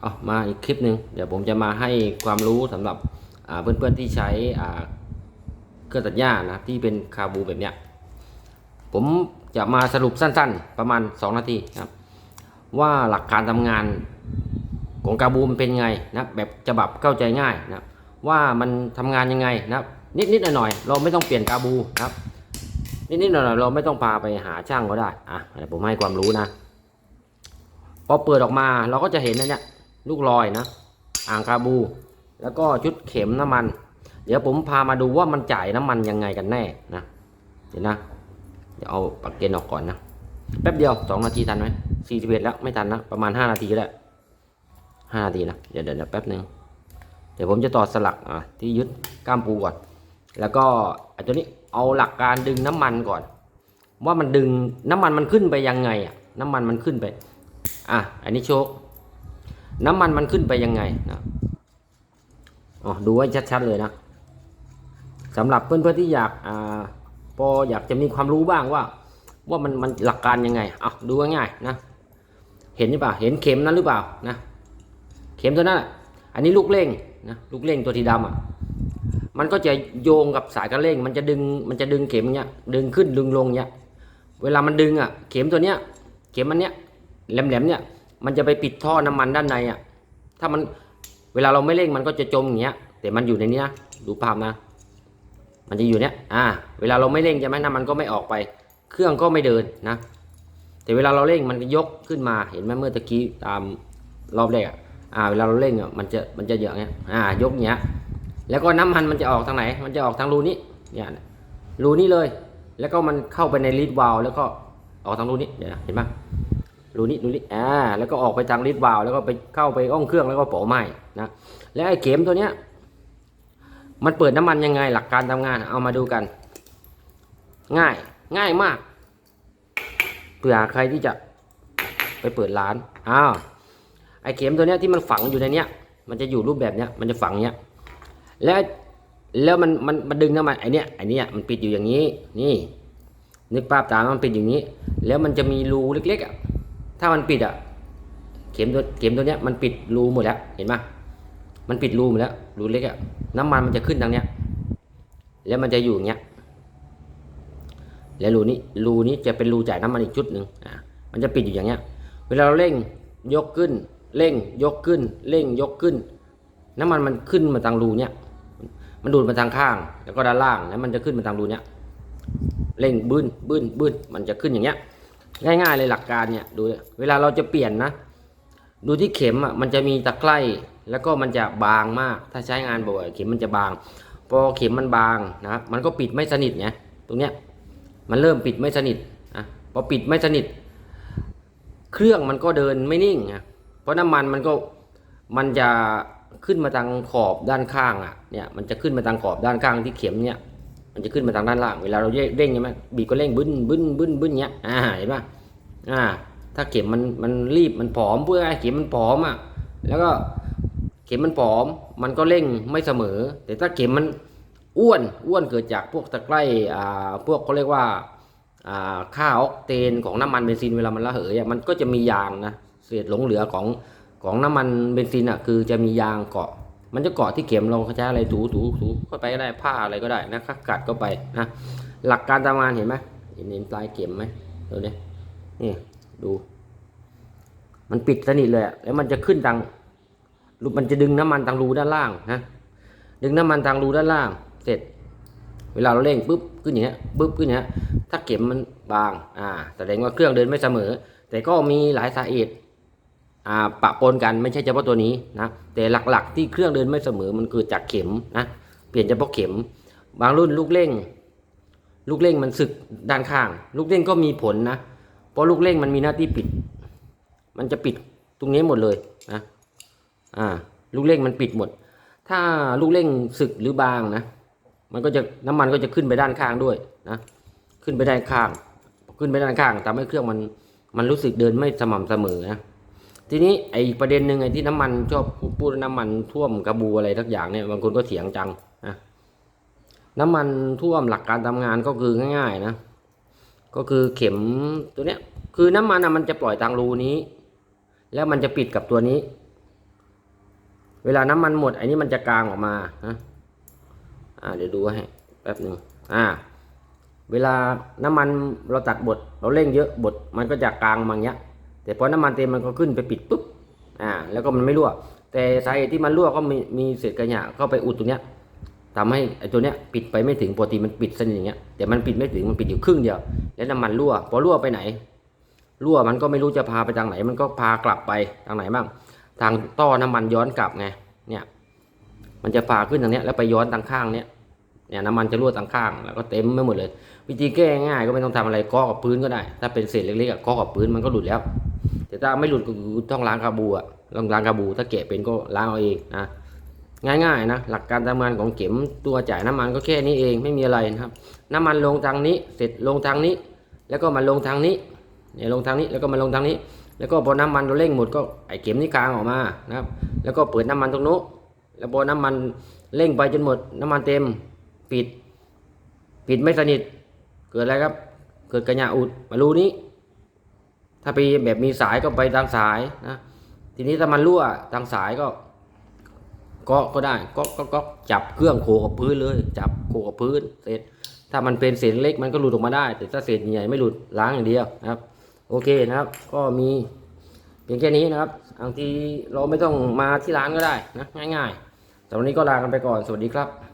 เอามาอีกคลิปหนึ่งเดี๋ยวผมจะมาให้ความรู้สำหรับเพื่อนๆที่ใช้เครื่องตัดหญ้านะที่เป็นคาบูแบบเนี้ยผมจะมาสรุปสั้นๆ ประมาณ 2 นาทีนะครับว่าหลักการทำงานของกาบูมันเป็นไงนะแบบฉบับเข้าใจง่ายนะว่ามันทำงานยังไงนะนิดๆหน่อยๆเราไม่ต้องเปลี่ยนกาบูนะครับนิดๆหน่อยๆเราไม่ต้องพาไปหาช่างก็ได้อะเดี๋ยวผมให้ความรู้นะพอเปิดออกมาเราก็จะเห็นนะเนี่ย ลูกลอยนะ อ่างคาบู แล้วก็ชุดเข็มน้ำมัน เดี๋ยวผมพามาดูว่ามันจ่ายน้ำมันยังไงกันแน่นะเดี๋ยวนะ เดี๋ยวเอาปลักเกนออกก่อนนะ แป๊บเดียวสองนาทีทันไหมสี่สิบเอ็ดแล้วไม่ทันนะประมาณห้านาทีก็ได้ห้านาทีนะเดี๋ยวเดี๋ยวแป๊บหนึ่งเดี๋ยวผมจะต่อสลักอะที่ยึดก้ามปูก่อน แล้วก็ไอ้ตัวนี้เอาหลักการดึงน้ำมันก่อน ว่ามันดึงน้ำมันมันขึ้นไปยังไงอะน้ำมันมันขึ้นไป อะอันนี้โชค น้ำมันมันขึ้นไปยังไงนะอ๋อดูไว้ชัดๆเลยนะสำหรับเพื่อนๆที่อยากอ่าพออยากจะมีความรู้บ้างว่า ว่ามันมันหลักการยังไงเอาดูง่ายๆนะเห็นหรือเปล่า เห็นเข็มนั้นหรือเปล่านะเข็มตัวนั้นอะอันนี้ลูกเร่งนะลูกเร่งตัวทีดำอะมันก็จะโยงกับสายกระเร่ง มันจะดึงมันจะดึงเข็มเนี้ยดึงขึ้นดึงลงเนี้ยเวลามันดึงอะ เข็มตัวเนี้ย เข็มมันเนี้ยแหลมๆเนี้ย มันจะไปปิดท่อน้ำมันด้านในอะ ถ้ามันเวลาเราไม่เร่งมันก็จะจมอย่างเงี้ย แต่มันอยู่ในนี้นะดูภาพนะ มันจะอยู่เนี้ย อ่า เวลาเราไม่เร่งใช่ไหมน้ำมันก็ไม่ออกไป เครื่องก็ไม่เดินนะ แต่เวลาเราเร่งมันก็ยกขึ้นมา เห็นไหมเมื่อตะกี้ตามรอบแรกอะ อ่า เวลาเราเร่งอะมันจะมันจะอย่างเงี้ย อ่า ยกเงี้ย แล้วก็น้ำมันมันจะออกทางไหน มันจะออกทางรูนี้ เนี่ย รูนี้เลย แล้วก็มันเข้าไปในลีดวาลวแล้วก็ออกทางรูนี้ เดี๋ยวนะเห็นปะ รูนี้รูนี้อ่าแล้วก็ออกไปทางลีดวาลวแล้วก็ไปเข้าไปอ้องเครื่องแล้วก็เป่าไหม้นะแล้วไอ้เข็มตัวเนี้ยมันเปิดน้ำมันยังไงหลักการทำงานเอามาดูกัน ง่ายง่ายมากเผื่อใครที่จะไปเปิดร้านอ้าวไอ้เข็มตัวเนี้ยที่มันฝังอยู่ในเนี้ย มันจะอยู่รูปแบบเนี้ยมันจะฝังเนี้ยแล้วแล้วมันมันมันดึงน้ำมันไอเนี้ยไอเนี้ยมันปิดอยู่อย่างนี้ นี่ นึกภาพตามมันปิดอย่างนี้ แล้วมันจะมีรูเล็กๆอะ ถ้ามันปิดอะ เข็มตัวเข็มตัวเนี้ยมันปิดรูหมดแล้ว เห็นไหมมันปิดรูหมดแล้ว รูเล็กอะ น้ำมันมันจะขึ้นทางเนี้ย แล้วมันจะอยู่อย่างเงี้ย แล้วรูนี้ รูนี้จะเป็นรูจ่ายน้ำมันอีกชุดหนึ่งอ่ามันจะปิดอยู่อย่างเงี้ย เวลาเราเร่งยกขึ้น เร่งยกขึ้น เร่งยกขึ้น น้ำมันมันขึ้นมาทางรูเนี้ย มันดูดมาทางข้าง แล้วก็ด้านล่าง แล้วมันจะขึ้นมาทางรูเนี้ย เร่งบึ้นบึ้นบึ้นมันจะขึ้นอย่างเงี้ย ง่ายๆเลยหลักการเนี่ยดูเวลาเราจะเปลี่ยนนะ ดูที่เข็มอะมันจะมีตะไคร่แล้วก็มันจะบางมาก ถ้าใช้งานบ่อยเข็มมันจะบาง พอเข็มมันบางนะครับมันก็ปิดไม่สนิทไงตรงเนี้ยมันเริ่มปิดไม่สนิทอะพอปิดไม่สนิท เครื่องมันก็เดินไม่นิ่งอะเพราะน้ำมันมันก็มันจะขึ้นมาทางขอบด้านข้างอะเนี่ยมันจะขึ้นมาทางขอบด้านข้างที่เข็มเนี่ย มันจะขึ้นมาทางด้านล่าง เวลาเราเร่งใช่ไหมบีบก็เร่งบึ้นบึ้นบึ้นบึ้นเนี้ย อ่า เห็นปะอ่า ถ้าเข็มมันมันรีบมันผอมเพื่อเข็มมันผอมอะ แล้วก็เข็มมันผอม มันก็เร่งไม่เสมอ แต่ถ้าเข็มมันอ้วน อ้วนเกิดจากพวกตะไคร่อ่า พวกเขาเรียกว่า อ่า ค่าออกเตนของน้ำมันเบนซินเวลามันระเหยอะมันก็จะมียางนะ เศษหลงเหลือของของน้ำมันเบนซินอะ คือจะมียางเกาะ มันจะเกาะที่เข็มเราใช้อะไรถูถูถูเข้าไปก็ได้ผ้าอะไรก็ได้นะกัดเข้าไปนะหลักการทำงานเห็นไหมเห็นเห็นปลายเข็มไหมดูเนี่ยนี่ดูมันปิดสนิทเลยแล้วมันจะขึ้นทางรูมันจะดึงน้ำมันทางรูด้านล่างนะดึงน้ำมันทางรูด้านล่าง เสร็จ เวลาเราเร่งปุ๊บขึ้นอย่างเงี้ยปุ๊บขึ้นอย่างเงี้ยถ้าเข็มมันบางอ่าแสดงว่าเครื่องเดินไม่เสมอ แต่ก็มีหลายสาเหตุ ปะปนกันไม่ใช่เฉพาะตัวนี้นะแต่หลักๆที่เครื่องเดินไม่เสมอมันเกิดจากเข็มนะเปลี่ยนเฉพาะเข็ม บางรุ่นลูกเร่ง ลูกเร่งมันสึกด้านข้าง ลูกเร่งก็มีผลนะเพราะลูกเร่งมันมีหน้าที่ปิด มันจะปิดตรงนี้หมดเลยนะอ่าลูกเร่งมันปิดหมด ถ้าลูกเร่งสึกหรือบางนะมันก็จะน้ำมันก็จะขึ้นไปด้านข้างด้วยนะขึ้นไปด้านข้าง ขึ้นไปด้านข้างทำให้เครื่องมันมันรู้สึกเดินไม่สม่ำเสมอนะ ทีนี้ไอ้ประเด็นหนึ่งไอ้ที่น้ำมันชอบพูดน้ำมันท่วมกระบูอะไรทักอย่างเนี่ยบางคนก็เถียงจังนะน้ำมันท่วมหลักการทำงานก็คือง่ายๆนะ ก็คือเข็มตัวเนี้ย คือน้ำมันอะมันจะปล่อยทางรูนี้ แล้วมันจะปิดกับตัวนี้ เวลาน้ำมันหมดไอ้นี่มันจะกลางออกมานะอ่าเดี๋ยวดูให้แป๊บหนึ่งอ่า เวลาน้ำมันเราตัดบดเราเร่งเยอะบดมันก็จะกลางมาอย่างเงี้ย แต่พอน้ำมันเต็มมันก็ขึ้นไปปิดปุ๊บอ่าแล้วก็มันไม่รั่ว แต่สาเหตุที่มันรั่วก็มีมีเศษกระหยะเข้าไปอุดตรงเนี้ยทำให้ไอ้ตัวเนี้ยปิดไปไม่ถึงปกติมันปิดสนิทอย่างเงี้ยแต่มันปิดไม่ถึงมันปิดอยู่ครึ่งเดียว แล้วน้ำมันรั่วพอรั่วไปไหน รั่วมันก็ไม่รู้จะพาไปทางไหน มันก็พากลับไปทางไหนบ้างทางท่อน้ำมันย้อนกลับไงเนี่ยมันจะพาขึ้นทางเนี้ยแล้วไปย้อนทางข้างเนี้ยเนี่ยน้ำมันจะรั่วทางข้างแล้วก็เต็มไม่หมดเลย วิธีแก้ง่ายก็ไม่ต้องทำอะไรก้อกับพื้นก็ได้ ถ้าเป็นเศษเล็กๆก้อกับพื้นมันก็หลุดแล้ว แต่ถ้าไม่หลุดก็คือต้องล้างคาบูอะลองล้างคาบู ถ้าแกะเป็นก็ล้างเอาเองนะง่ายๆนะหลักการทำงานของเข็มตัวจ่ายน้ำมันก็แค่นี้เองไม่มีอะไรนะครับ น้ำมันลงทางนี้ เสร็จลงทางนี้ แล้วก็มาลงทางนี้เนี่ยลงทางนี้แล้วก็มาลงทางนี้ แล้วก็พอน้ำมันเราเร่งหมดก็ไอเข็มนี่กลางออกมานะครับ แล้วก็เปิดน้ำมันตรงโน้นแล้วพอน้ำมันเร่งไปจนหมด น้ำมันเต็มปิด ปิดไม่สนิท เกิดอะไรครับ เกิดกระยาอุดมารูนี้ ถ้าไปแบบมีสายก็ไปทางสายนะ ทีนี้ถ้ามันรั่วทางสายก็ก็ก็ได้ก็ก็ก็จับเครื่องโขกกับพื้นเลย จับโขกกับพื้นเสร็จ ถ้ามันเป็นเศษเล็กมันก็หลุดออกมาได้ แต่ถ้าเศษใหญ่ไม่หลุดล้างอย่างเดียวนะครับ โอเคนะครับ ก็มีเพียงแค่นี้นะครับบางทีเราไม่ต้องมาที่ร้านก็ได้นะง่ายๆสำหรับวันนี้ก็ลากันไปก่อนสวัสดีครับ